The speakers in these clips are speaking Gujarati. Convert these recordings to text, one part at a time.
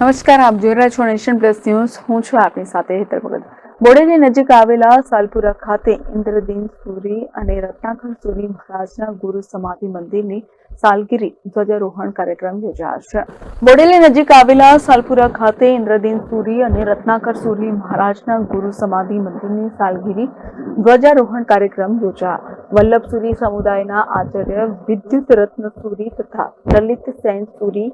નમસ્કાર, આપ જોઈ રહ્યા છો નેશન પ્લસ ન્યૂઝ. હું છું આપની સાથે હેતર ભગત. બોડેલી નજીક આવેલા સાલપુરા ખાતે ઇન્દ્રદીન સુરી અને રત્નાકર સુરી મહારાજના ગુરુ સમાધિ મંદિરની સાલગીરી ધ્વજારોહણ કાર્યક્રમ યોજાશે બોડેલી નજીક આવેલા સાલપુરા ખાતે ઇન્દ્રદીન સુરી અને રત્નાકર સુરી મહારાજના ગુરુ સમાધિ મંદિરની સાલગીરી ધ્વજારોહણ કાર્યક્રમ યોજા વલ્લભ સુરી સમુદાયના આચાર્ય વિદ્યુત રત્ન સુરી તથા લલિત સેન સુરી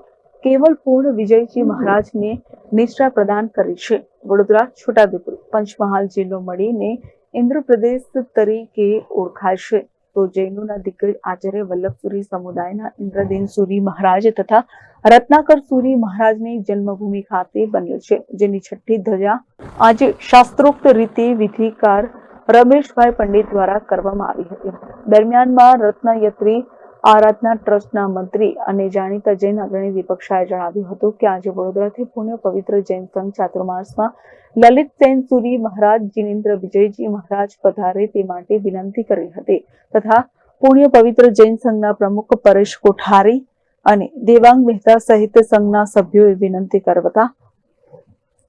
કેવલ પૂર્ણ વિજયજી મહારાજને નિષ્ઠા પ્રદાન કરી છે. વડોદરા છોટાઉદેપુર પંચમહાલ જિલ્લો મળીને ઇન્દ્રપ્રદેશ તરીકે ઓળખાય છે. તો જૈનોના દિગ્ગજ આચાર્ય વલ્લભસુરી સમુદાયના ઇન્દ્રદેન સુરી મહારાજ તથા રત્નાકર સુરી મહારાજની જન્મભૂમિ ખાતે બન્યો છે જેની છઠ્ઠી ધજા આજે શાસ્ત્રોક્ત રીતે વિધિકાર રમેશભાઈ પંડિત દ્વારા કરવામાં આવી હતી. દરમિયાનમાં રત્નયત્રી આરાધના ટ્રસ્ટના મંત્રી અને જાણીતા જૈન અગ્રણી દીપક જણાવ્યું હતું કે આજે વડોદરાથી પુણ્ય પવિત્ર જૈન સંઘ ચાતુર્માસમાં લલિત સેન સુરી મહારાજ જીનેન્દ્ર વિજયજી મહારાજ પધારે તે માટે વિનંતી કરી હતી તથા પુણ્ય પવિત્ર જૈન સંઘના પ્રમુખ પરેશ કોઠારી અને દેવાંગ મહેતા સહિત સંઘના સભ્યોએ વિનંતી કરતા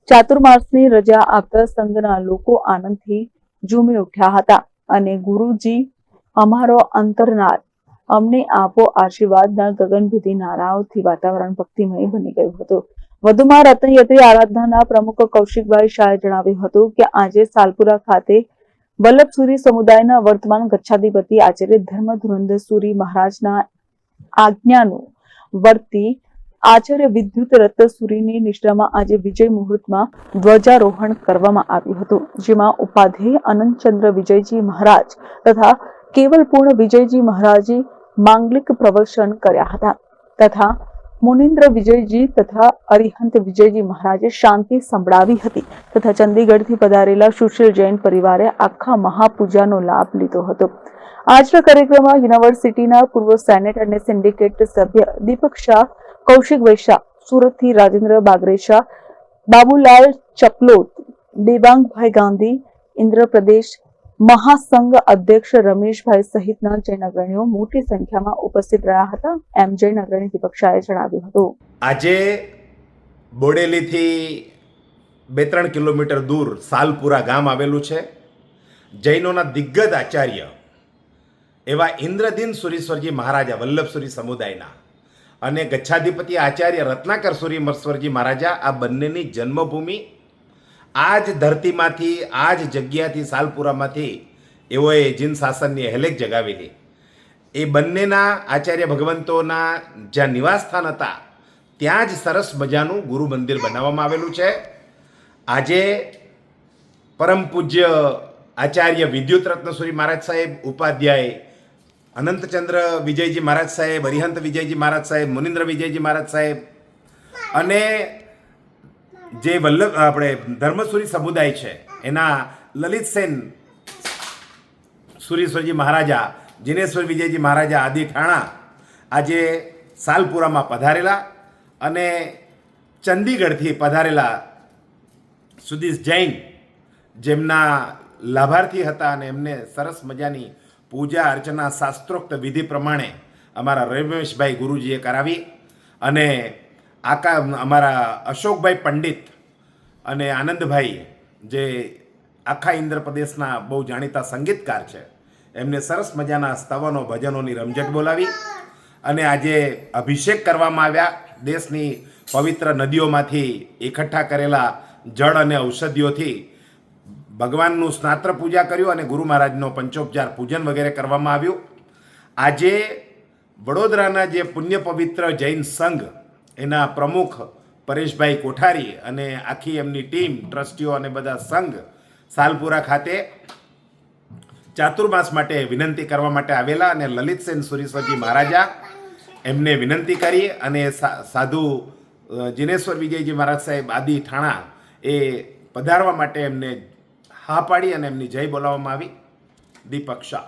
ચાતુર્માસની રજા આપતા સંઘના લોકો આનંદથી ઝૂમી ઉઠ્યા હતા અને ગુરુજી અમારો અંતરનાદ અમને આપો આશીર્વાદના ગગનભેદી નારાઓથી વાતાવરણ ભક્તિમય બની ગયું હતું. વધુમાં રત્નયત્રી આરાધનાના પ્રમુખ કૌશિકભાઈ શાહે જણાવ્યું હતું કે આજે સાલપુરા ખાતે વલ્લભસુરી સમુદાયના વર્તમાન ગચ્છાધિપતિ આચાર્ય ધર્મ ધુરંધરસુરી મહારાજના આજ્ઞાનું વર્તી આચાર્ય વિદ્યુત રત્નસુરીની નિષ્ઠામાં આજે વિજય મુહૂર્તમાં ધ્વજારોહણ કરવામાં આવ્યું હતું, જેમાં ઉપાધ્યાય અનંતચંદ્ર વિજયજી મહારાજ તથા કેવલપૂર્ણ વિજયજી મહારાજે માંગલિક પ્રવચન કર્યા હતા. તથા મુનિન્દ્ર વિજયજી તથા અરિહંત વિજયજી મહારાજે શાંતિ સંભળાવી હતી તથા ચંદીગઢથી પધારેલા સુશીલ જૈન પરિવારે આખા મહાપૂજાનો લાભ લીધો હતો. આજના કાર્યક્રમમાં યુનિવર્સિટીના પૂર્વ સેનેટ અને સિન્ડિકેટ સભ્ય દીપક શાહ, કૌશિક વૈશા સુરતથી રાજેન્દ્ર બાગરેશા, બાબુલાલ ચપલોત દેવાંગભાઈ ગાંધી, ઇન્દ્રપ્રદેશ મહાસંઘ અધ્યક્ષ રમેશભાઈ સહિતના જૈન અગ્રણીઓ મોટી સંખ્યામાં ઉપસ્થિત રહ્યા હતા, એમ જૈન અગ્રણી દીપક શાહે જણાવ્યું હતું. આજે બોડેલીથી બે ત્રણ કિલોમીટર દૂર સાલપુરા ગામ આવેલું છે. જૈનોના દિગ્ગજ આચાર્ય એવા ઇન્દ્રદીન સુરીશ્વરજી મહારાજા વલ્લભસુરી સમુદાયના અને ગચ્છાધિપતિ આચાર્ય રત્નાકર સુરી મસ્વરજી મહારાજા આ બંનેની જન્મભૂમિ આ જ ધરતીમાંથી આ જ જગ્યાથી, સાલપુરામાંથી એઓએ જીન શાસનની હેલેક જગાવેલી. એ બંનેના આચાર્ય ભગવંતોના જ્યાં નિવાસસ્થાન હતા, ત્યાં જ સરસ મજાનું ગુરુ મંદિર બનાવવામાં આવેલું છે. આજે પરમ પૂજ્ય આચાર્ય વિદ્યુત રત્નસુરી મહારાજ સાહેબ, ઉપાધ્યાય અનંતચંદ્ર વિજયજી મહારાજ સાહેબ, હરિહંત વિજયજી મહારાજ સાહેબ, મુનિન્દ્ર વિજયજી મહારાજ સાહેબ અને જે વલ્લભ, આપણે ધર્મસુરી સમુદાય છે, એના લલિત સેન સુરીશ્વરજી મહારાજા, જીનેશ્વર વિજયજી મહારાજા આદિ ઠાણા આજે સાલપુરામાં પધારેલા અને ચંદીગઢથી પધારેલા સુદીશ જૈન જેમના લાભાર્થી હતા અને એમને સરસ મજાની પૂજા અર્ચના શાસ્ત્રોક્ત વિધિ પ્રમાણે અમારા રમેશભાઈ ગુરુજીએ કરાવી અને આકા, અમારા અશોકભાઈ પંડિત અને આનંદભાઈ, જે આખા ઇન્દ્ર પ્રદેશના બહુ જાણીતા સંગીતકાર છે, એમને સરસ મજાના સ્તવનો ભજનોની રમઝટ બોલાવી અને આજે અભિષેક કરવામાં આવ્યા. દેશની પવિત્ર નદીઓમાંથી એકઠા કરેલા જળ અને ઔષધિઓથી ભગવાનનું સ્નાત્ર પૂજા કર્યું અને ગુરુ મહારાજનો પંચોપચાર પૂજન વગેરે કરવામાં આવ્યું. આજે વડોદરાના જે પુણ્ય પવિત્ર જૈન સંઘ એના પ્રમુખ પરેશભાઈ કોઠારી અને આખી એમની ટીમ, ટ્રસ્ટીઓ અને બધા સંઘ સાલપુરા ખાતે ચાતુર્માસ માટે વિનંતી કરવા માટે આવેલા અને લલિતસેન સુરીશ્વરજી મહારાજા એમને વિનંતી કરી અને સાધુ જીનેશ્વર વિજયજી મહારાજ સાહેબ આદિ ઠાણા એ પધારવા માટે એમને હા પાડી અને એમની જય બોલાવવામાં આવી. Deepak Shah.